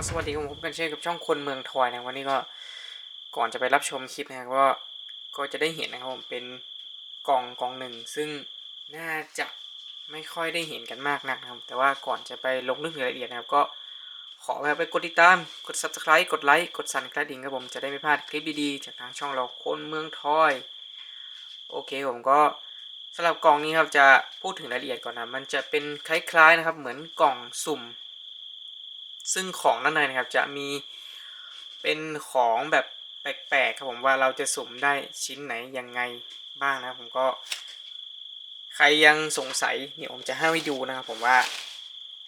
ก็สวัสดีครับผมกันเช่นกับช่องคนเมืองทอยนะวันนี้ก็ก่อนจะไปรับชมคลิปนะครับก็ก็จะได้เห็นนะครับผมเป็นกล่องกล่องหนึ่ง ซึ่งน่าจะไม่ค่อยได้เห็นกันมากนักนะครับ แต่ว่าก่อนจะไปลงลึกรายละเอียดนะครับ ก็ขอแบบไปกดติดตามกด subscribe กดไลค์กดสั่นกระดิ่งครับผมจะได้ไม่พลาดคลิปดีๆจากทางช่องเราคนเมืองทอยโอเคผมก็สำหรับกล่องนี้ครับจะพูดถึงรายละเอียดก่อนนะมันจะเป็นคล้ายๆนะครับเหมือนกล่องสุ่ม ซึ่งของด้านในนะครับจะมีเป็นของแบบแปลกๆครับผมว่าเราจะสุ่มได้ชิ้นไหนยังไงบ้างนะผมก็ ใครยังสงสัยเดี๋ยวผมจะให้ดูนะครับผมว่า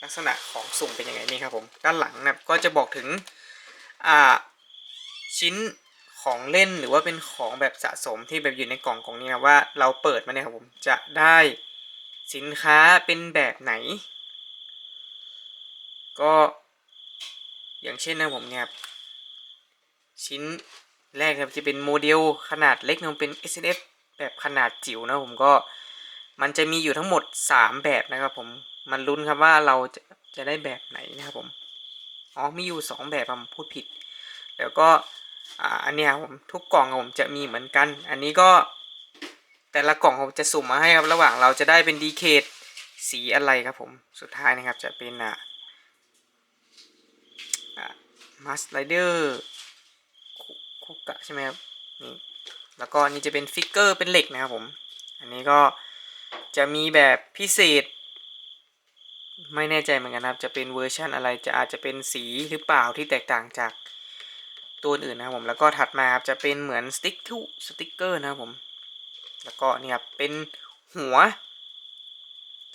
ลักษณะของสุ่มเป็นยังไงนี่ครับผมด้านหลังนะก็จะบอกถึงอ่าชิ้นของเล่นหรือว่าเป็นของแบบสะสมที่แบบอยู่ในกล่องกล่องนี้นะว่าเราเปิดมาเนี่ยครับผมจะได้สินค้าเป็นแบบไหน ก็ อย่างเช่นนะผมเนี่ยครับชิ้นแรกครับจะเป็นโมเดลขนาดเล็กนะเป็น S N F แบบขนาดจิ๋วนะผมก็มันจะมีอยู่ทั้งหมด 3 แบบนะครับผมมันลุ้นครับว่าเราจะจะได้แบบไหนนะครับผมอ๋อมีอยู่ 2 แบบผมพูดผิด แล้วก็อ่าอันเนี้ยครับผมทุกกล่องผมจะมีเหมือนกัน อันนี้ก็แต่ละกล่องผมจะสุ่มมาให้ครับระหว่างเราจะได้เป็นดีเคทสีอะไรครับผมสุดท้ายนะครับจะเป็นอ่า มัสไ i เดอร์คุกะใช่ไหมครับนี่แล้วก็นนี้จะเป็นฟิกเกอร์เป็นเหล็กนะครับผม อันนี้ก็จะมีแบบพิเศษ ไม่แน่ใจเหมือนกันนะครับ จะเป็นเวอร์ชันอะไรจะอาจจะเป็นสีหรือเปล่าที่แตกต่างจากตัวอื่นนะครับผมแล้วก็ถัดมาครับจะเป็นเหมือนสติ๊กทูสติ๊กเกอร์นะครับผม แล้วก็เนี่ยครับเป็นหัว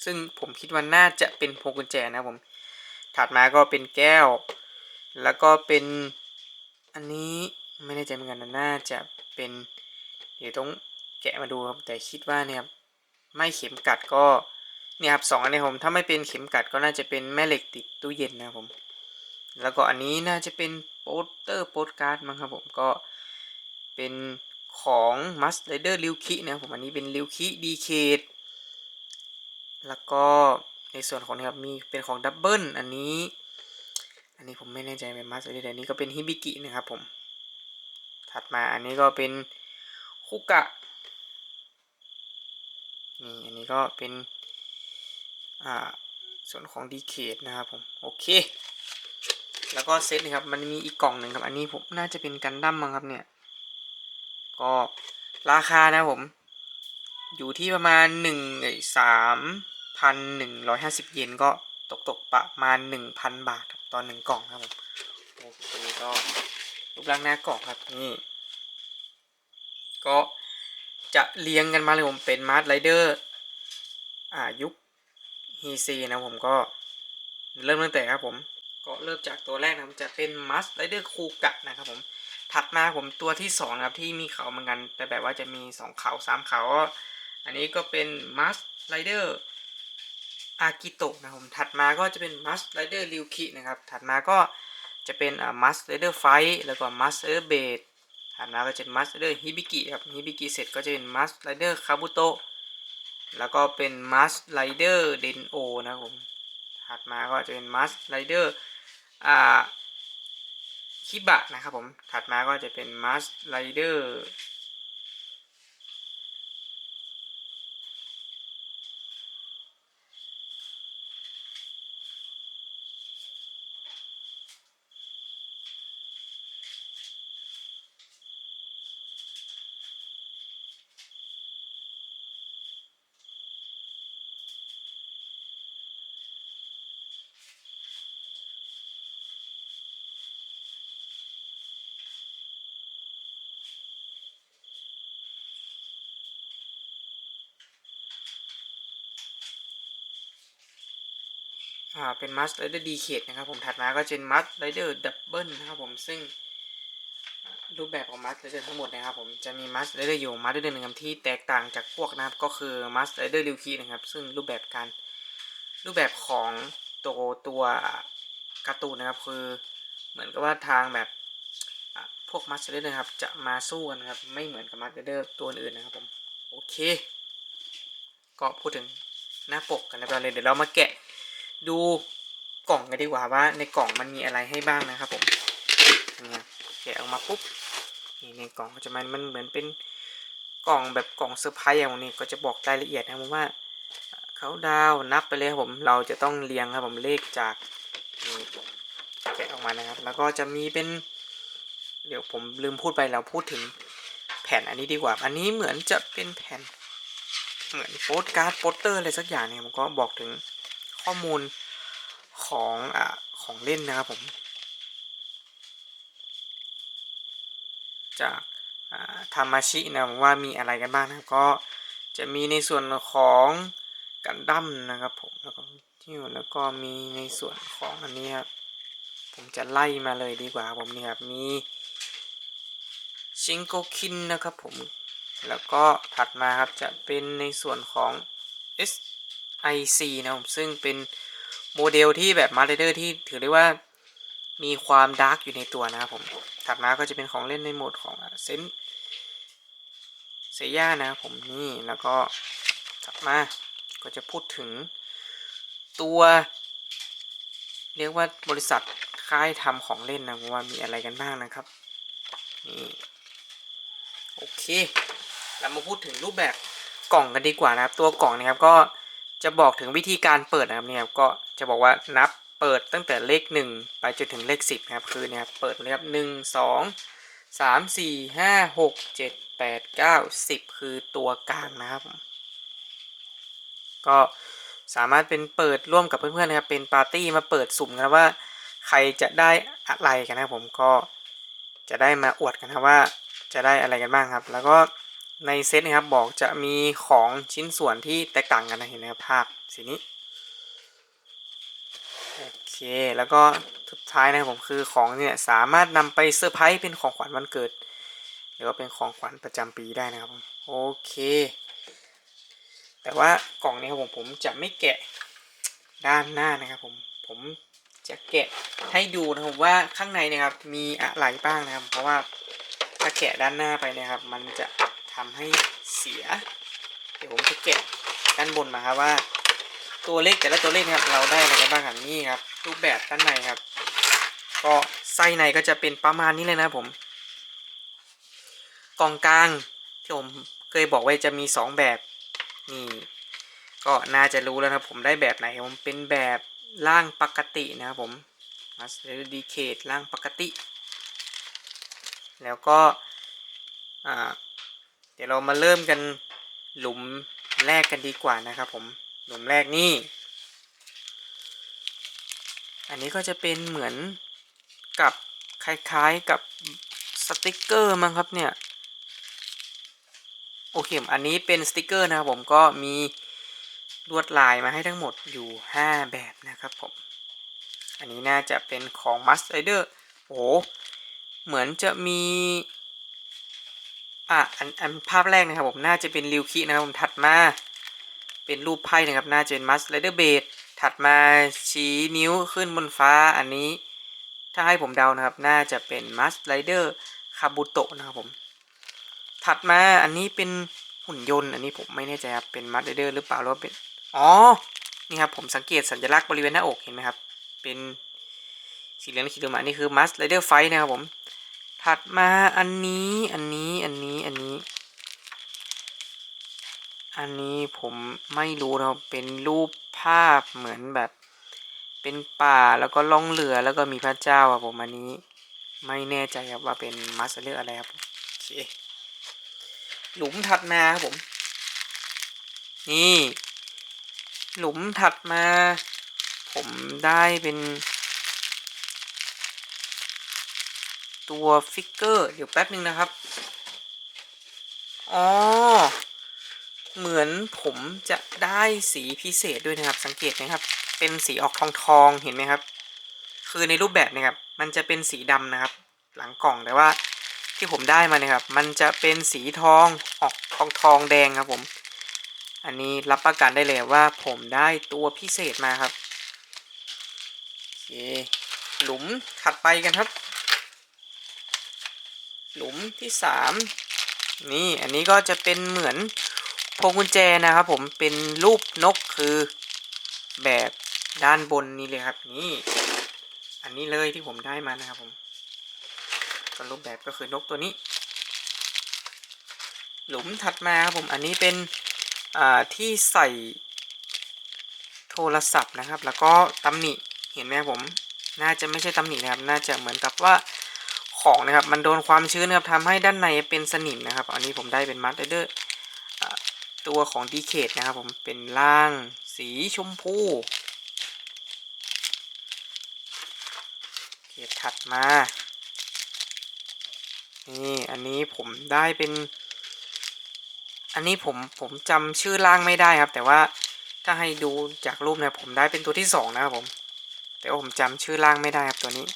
ซึ่งผมคิดว่าน่าจะเป็นพวงกุญแจนะครับผม ถัดมาก็เป็นแก้ว แล้วก็เป็นอันนี้ไม่แน่ใจเหมือนกันนะน่าจะเป็นเดี๋ยวต้องแกะมาดูครับแต่คิดว่าเนี่ยครับไม่เข็มกัดก็เนี่ยครับสองอันนี้ผมถ้าไม่เป็นเข็มกัดก็น่าจะเป็นแม่เหล็กติดตู้เย็นนะครับผม แล้วก็อันนี้น่าจะเป็นโปสเตอร์โปสการ์ดมั้งครับผมก็เป็นของมัส r ดอร์ลิวคินะครับผมอันนี้เป็นลิวคิดีเคดแล้วก็ในส่วนของนี้ครับมีเป็นของดับเบิลอันนี้ อันนี้ผมไม่แน่ใจเป็นมัสอะไรแต่นนี้ก็เป็นฮิบิกินะครับผม ถัดมาอันนี้ก็เป็นคุกะ นี่ อันนี้ก็เป็น อ่า ส่วนของดีเคดนะครับผม โอเค แล้วก็เซตนะครับ มันมีอีกกล่องหนึ่งครับ อันนี้ผมน่าจะเป็นกันดั้มมั้งครับเนี่ย ก็ราคานะผม อยู่ที่ประมาณหนึ่งสามพันหนึ่งร้อยห้าสิบเยนก็ตกตกประมาณหนึ่งพันบาทครับ ตอนหนึ่งกล่องครับผมโอเคก็รูปร่างหน้ากล่องครับนี่ก็จะเรียงกันมาเลยผมเป็นมาร์ r ไรเดอร์อ่ายุคฮีซีนะผมก็เริ่มตั้งแต่ครับผมก็เริ่มจากตัวแรกนะครับจะเป็นมัสไรเดอร์คูกะนะครับผมถัดมาผมตัวที่สองนะครับที่มีเขาเหมือนกัน แต่แบบว่าจะมีสองเขาสามเขาอันนี้ก็เป็นมัสไรเดอร์ อากิโตะนะผมถัดมาก็จะเป็นมัสไรเดอร์ริวคินะครับถัดมาก็จะเป็นมัสไรเดอร์ไฟแล้วก็มัสไรเดอร์เบดถัดมาก็จะเป็นมัสไรเดอร์ฮิบิกิครับฮิบิกิเสร็จก็จะเป็นมัสไรเดอร์คาบุโตะแล้วก็เป็นมัสไรเดอร์เดนโอนะครับผมถัดมาก็จะเป็นมัสไรเดอร์อ่าคิบะนะครับผมถัดมาก็จะเป็นมัสไรเดอร์ อ่าเป็นมัสไรเดอร์ดีเคดนะครับผมถัดมาก็จะเป็นมัสไรเดอร์ดับเบิลนะครับผมซึ่งรูปแบบของมัสไรเดอร์ทั้งหมดนะครับผมจะมีมัสไรเดอร์อยู่มัสไรเดอร์หนึ่งที่แตกต่างจากพวกนะครับก็คือมัสไรเดอร์ลิวคีนะครับซึ่งรูปแบบการรูปแบบของตัวตัวการ์ตูนนะครับคือเหมือนกับว่าทางแบบพวกมัสไรเดอร์นะครับจะมาสู้กันครับไม่เหมือนกับมัสไรเดอร์ตัวอื่นนะครับผมโอเค ก็พูดถึงหน้าปกกันแล้วเลยเดี๋ยวเรามาแกะ ดูกล่องกันดีกว่าว่า ในกล่องมันมีอะไรให้บ้างนะครับผมเนี่ยแกะออกมาปุ๊บนี่ในกล่องก็จะมันมันเหมือนเป็นกล่องแบบกล่องเซอร์ไพรส์อย่างนี้ก็จะบอกรายละเอียดนะครับผมว่าเขาดาวน์นับไปเลยครับผมเราจะต้องเรียงครับผมเลขจากนี่แกะออกมานะครับ แล้วก็จะมีเป็น เดี๋ยวผมลืมพูดไปเราพูดถึงแผ่นอันนี้ดีกว่า อันนี้เหมือนจะเป็นแผ่น เหมือนโปสการ์ดโปสเตอร์อะไรสักอย่างเนี่ยผมก็บอกถึง ข้อมูลของอ่าของเล่นนะครับผม จากทามาชินะว่ามีอะไรกันบ้างนะก็จะมีในส่วนของกันดั้มนะครับผมแล้วก็ที่แล้วก็มีในส่วนของอันนี้ครับผมจะไล่มาเลยดีกว่าผมนี่ครับมีชิงโกคินนะครับผมแล้วก็ถัดมาครับจะเป็นในส่วนของ IC นะครับ ซึ่งเป็นโมเดลที่แบบมาร์เดอร์ที่ถือได้ว่ามีความดาร์กอยู่ในตัวนะครับผม ถัดมาก็จะเป็นของเล่นในโหมดของเซนเซย่านะครับผมนี่แล้วก็ถัดมาก็จะพูดถึงตัว เรียกว่าบริษัทค่ายทำของเล่นนะว่ามีอะไรกันบ้างนะครับนี่โอเค เรามาพูดถึงรูปแบบกล่องกันดีกว่านะครับ ตัวกล่องนะครับก็ จะบอกถึงวิธีการเปิดนะครับเนี่ยก็จะบอกว่านับเปิดตั้งแต่เลข 1 ไปจนถึงเลข 10นะครับคือเนี่ยเปิดเลยครับหนึ่งสองสามสี่ห้าหกเจ็ดแปดเก้าสิบคือตัวกลางนะครับ ก็สามารถเป็นเปิดร่วมกับเพื่อนๆนะครับเป็นปาร์ตี้มาเปิดสุ่มกันว่าใครจะได้อะไรกันนะผมก็จะได้มาอวดกันนะว่าจะได้อะไรกันบ้างครับ แล้วก็ ในเซตนะครับบอกจะมีของชิ้นส่วนที่แตกต่างกันนะเห็นไหมครับภาพสีนี้โอเคแล้วก็สุดท้ายนะครับผมคือของเนี่ยสามารถนำไปเซอร์ไพรส์เป็นของขวัญวันเกิด หรือว่าเป็นของขวัญประจำปีได้นะครับผมโอเค แต่ว่ากล่องนี้ครับผมผมจะไม่แกะด้านหน้านะครับผมผมจะแกะให้ดูนะครับว่าข้างในนะครับมีอะไรบ้างนะครับ เพราะว่าถ้าแกะด้านหน้าไปนะครับ มันจะ ทำให้เสีย เดี๋ยวผมจะแกะด้านบนมาครับว่า ตัวเลขแต่ละตัวเลขครับเราได้อะไรกันบ้างครับนี่ครับรูปแบบด้านในครับ ก็ไส้ในก็จะเป็นประมาณนี้เลยนะผม กล่องกลางที่ผมเคยบอกไว้จะมีสองแบบนี่ก็น่าจะรู้แล้วนะผมได้แบบไหนผมเป็นแบบร่างปกตินะครับผม Master Decade ร่างปกติ แล้วก็อ่า เดี๋ยวเรามาเริ่มกันหลุมแรกกันดีกว่านะครับผมหลุมแรกนี่ อันนี้ก็จะเป็นเหมือนกับคล้ายๆกับสติกเกอร์มั้งครับเนี่ย โอเค อันนี้เป็นสติกเกอร์นะครับผมก็มีลวดลายมาให้ทั้งหมดอยู่ 5 แบบนะครับผม อันนี้น่าจะเป็นของ Must Rider โอ้เหมือนจะมี อะอันอันภาพแรกนะครับผมน่าจะเป็นริวคินะครับผมถัดมาเป็นรูปไพ่นะครับน่าจะเป็น Must Rider b a d ถัดมาชี้นิ้วขึ้นบนฟ้าอันนี้ ถ้าให้ผมเดานะครับ น่าจะเป็น Must Rider คาบุโตะนะครับผม ถัดมาอันนี้เป็นหุ่นยนต์ อันนี้ผมไม่แน่ใจครับเป็น Must Rider หรือเปล่าหรือว่าเป็นอ๋อนี่ครับผมสังเกตสัญลักษณ์บริเวณหน้าอกเห็นไหมครับ เป็นสีเหลืองขีดลงมาอันนี้คือ Must Rider Fight นะครับผมถัดมาอันนี้อันนี้อันนี้ อันนี้ผมไม่รู้นะครับเป็นรูปภาพเหมือนแบบ เป็นป่าแล้วก็ล่องเรือแล้วก็มีพระเจ้าอะผมอันนี้ ไม่แน่ใจครับว่าเป็นมัสเตอร์อะไรครับโอเคหลุมถัดมาครับผม นี่ หลุมถัดมา ผมได้เป็น ตัวฟิกเกอร์ เดี๋ยวแป๊บนึงนะครับ อ๋อ เหมือนผมจะได้สีพิเศษด้วยนะครับ สังเกตนะครับ เป็นสีออกทองทองเห็นไหมครับ คือในรูปแบบนะครับ มันจะเป็นสีดำนะครับ หลังกล่องแต่ว่าที่ผมได้มาเนี่ยครับ มันจะเป็นสีทองออกทองทองแดงครับผม อันนี้รับประกันได้เลยว่าผมได้ตัวพิเศษมาครับโอเคหลุมถัดไปกันครับ หลุมที่สามนี่อันนี้ก็จะเป็นเหมือน พวงกุญแจนะครับผมเป็นรูปนกคือแบบด้านบนนี้เลยครับนี่ อันนี้เลยที่ผมได้มานะครับผมก็รูปแบบก็คือนกตัวนี้ หลุมถัดมาครับผมอันนี้เป็นอ่าที่ใส่โทรศัพท์นะครับ แล้วก็ตำหนิเห็นไหมครับผม น่าจะไม่ใช่ตำหนินะครับ น่าจะเหมือนกับว่าของนะครับ มันโดนความชื้นครับทำให้ด้านในเป็นสนิมนะครับ อันนี้ผมได้เป็นมัดเดอร์ ตัวของดีเคทนะครับผมเป็นล่างสีชมพูเกตถัดมา นี่อันนี้ผมได้เป็น อันนี้ผมผมจำชื่อล่างไม่ได้ครับ แต่ว่าถ้าให้ดูจากรูปเนี่ยผมได้เป็นตัวที่สองนะครับผม แต่ว่าผมจำชื่อล่างไม่ได้ครับตัวนี้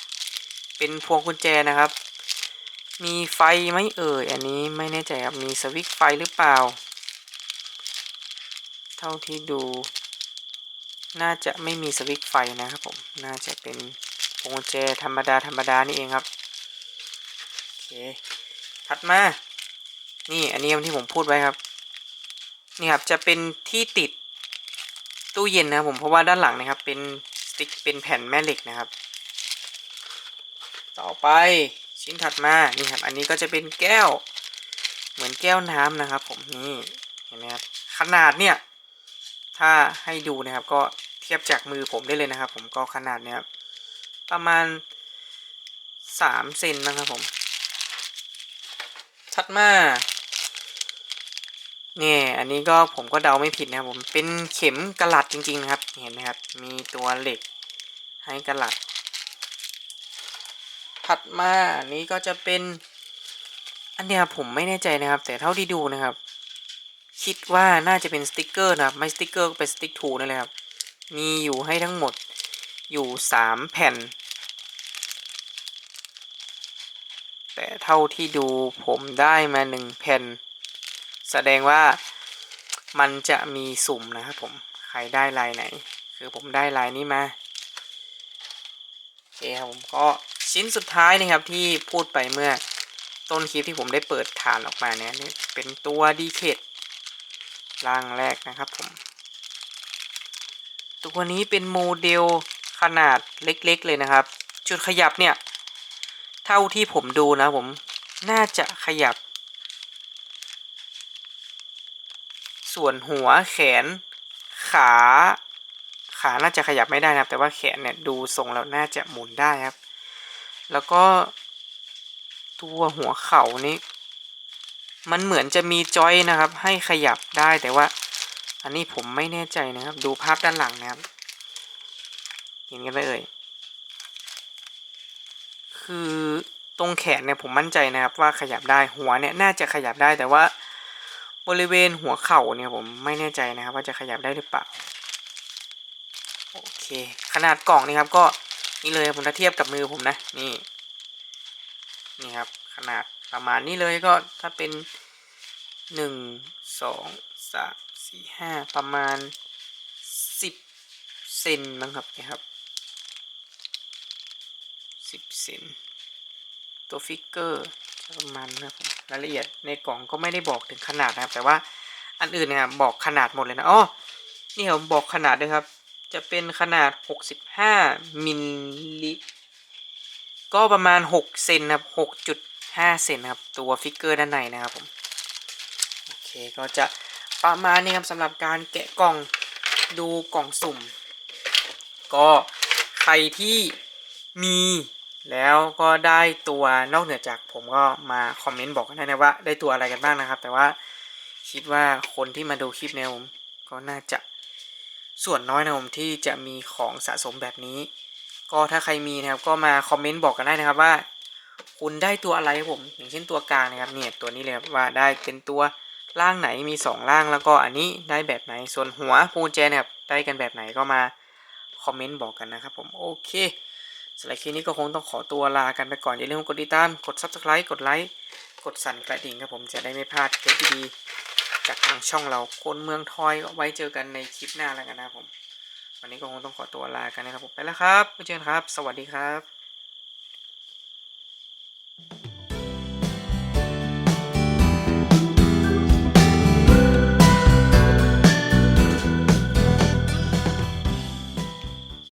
เป็นพวงกุญแจนะครับ มีไฟไหมเอ่ยอันนี้ไม่แน่ใจครับมีสวิตช์ไฟหรือเปล่า เท่าที่ดู น่าจะไม่มีสวิตไฟนะครับผม น่าจะเป็นพวงแจธรรมดาธรรมดานี่เองครับ โอเค ถัดมา นี่อันนี้ที่ผมพูดไว้ครับ นี่ครับจะเป็นที่ติดตู้เย็นนะครับผม เพราะว่าด้านหลังนะครับ เป็นสติ๊กเป็นแผ่นแม่เหล็กนะครับ ต่อไปชิ้นถัดมา นี่ครับ อันนี้ก็จะเป็นแก้ว เหมือนแก้วน้ำนะครับ ผมนี่ เห็นไหมครับ ขนาดเนี่ย ถ้าให้ดูนะครับก็เทียบจากมือผมได้เลยนะครับ ผมก็ขนาดเนี่ยครับประมาณสามเซนนะครับผมถัดมาเนี่ยอันนี้ก็ผมก็เดาไม่ผิดนะครับผมเป็นเข็มกระหลัดจริง ๆ นะครับ เห็นไหมครับ มีตัวเหล็กให้กระหลัดถัดมาอันนี้ก็จะเป็น อันเนี้ยผมไม่แน่ใจนะครับ แต่เท่าที่ดูนะครับ คิดว่าน่าจะเป็นสติกเกอร์นะครับ ไม่สติกเกอร์ก็เป็นสติกทูนั่นแหละครับ มีอยู่ให้ทั้งหมดอยู่สามแผ่น แต่เท่าที่ดูผมได้มาหนึ่งแผ่น แสดงว่ามันจะมีสุ่มนะครับผม ใครได้ลายไหน คือผมได้ลายนี้มาโอเคครับผมก็ชิ้นสุดท้ายนะครับที่พูดไปเมื่อต้นคลิปที่ผมได้เปิดฐานออกมาเนี่ยเป็นตัวดีเคท ร่างแรกนะครับผม ตัวนี้เป็นโมเดลขนาดเล็กๆเลยนะครับ จุดขยับเนี่ย เท่าที่ผมดูนะผมน่าจะขยับ ส่วนหัวแขน ขา ขาน่าจะขยับไม่ได้นะครับ แต่ว่าแขนเนี่ยดูทรงแล้วน่าจะหมุนได้ครับ แล้วก็ตัวหัวเข่านี้ มันเหมือนจะมีจอยนะครับ ให้ขยับได้แต่ว่า อันนี้ผมไม่แน่ใจนะครับ ดูภาพด้านหลังนะครับ เห็นกันไหมเอ่ยคือตรงแขนเนี่ยผมมั่นใจนะครับ ว่าขยับได้หัวเนี่ยน่าจะขยับได้แต่ว่าบริเวณหัวเข่าเนี่ยผมไม่แน่ใจนะครับ ว่าจะขยับได้หรือเปล่าโอเค ขนาดกล่องนี่ครับก็นี่เลยผมถ้าเทียบกับมือผมนะนี่นี่ครับ ขนาด ประมาณนี้เลยก็ถ้าเป็นหนึ่งสองสามสี่ห้าประมาณสิบเซนมั้งครับนี่ครับสิบเซนตัวฟิกเกอร์ประมาณนะครับรายละเอียดในกล่องก็ไม่ได้บอกถึงขนาดนะครับ แต่ว่าอันอื่นเนี่ยบอกขนาดหมดเลยนะอ๋อนี่ผมบอกขนาดด้วยครับ จะเป็นขนาด 65มิลลิก็ประมาณ 6 เซนนะครับ 5 เซนครับ ตัวฟิกเกอร์ด้านในนะครับผมโอเคก็จะประมาณนี้ครับสำหรับการแกะกล่องดูกล่องสุ่ม ก็ใครที่มีแล้วก็ได้ตัวนอกเหนือจากผมก็มาคอมเมนต์บอกกันได้นะว่าได้ตัวอะไรกันบ้างนะครับ แต่ว่าคิดว่าคนที่มาดูคลิปเนี่ยผมก็น่าจะส่วนน้อยนะผมที่จะมีของสะสมแบบนี้ ก็ถ้าใครมีนะครับก็มาคอมเมนต์บอกกันได้นะครับว่า คุณได้ตัวอะไรครับผม อย่างเช่นตัวกลางนะครับเนี่ยตัวนี้เลยครับว่าได้เป็นตัวร่างไหนมี2ร่างแล้วก็อันนี้ได้แบบไหนส่วนหัวปูนแจนะครับได้กันแบบไหนก็มาคอมเมนต์บอกกันนะครับผมโอเคสำหรับคลิปนี้ก็คงต้องขอตัวลากันไปก่อนอย่าลืมกดติดตามกด subscribe กดไลค์กดสั่นกระดิ่งครับผมจะได้ไม่พลาดคลิปดีๆจากทางช่องเราคนเมืองทอยไว้เจอกันในคลิปหน้าแล้วกันนะครับผม วันนี้ก็คงต้องขอตัวลากันนะครับผมไปแล้วครับไว้เจอกันครับ สวัสดีครับ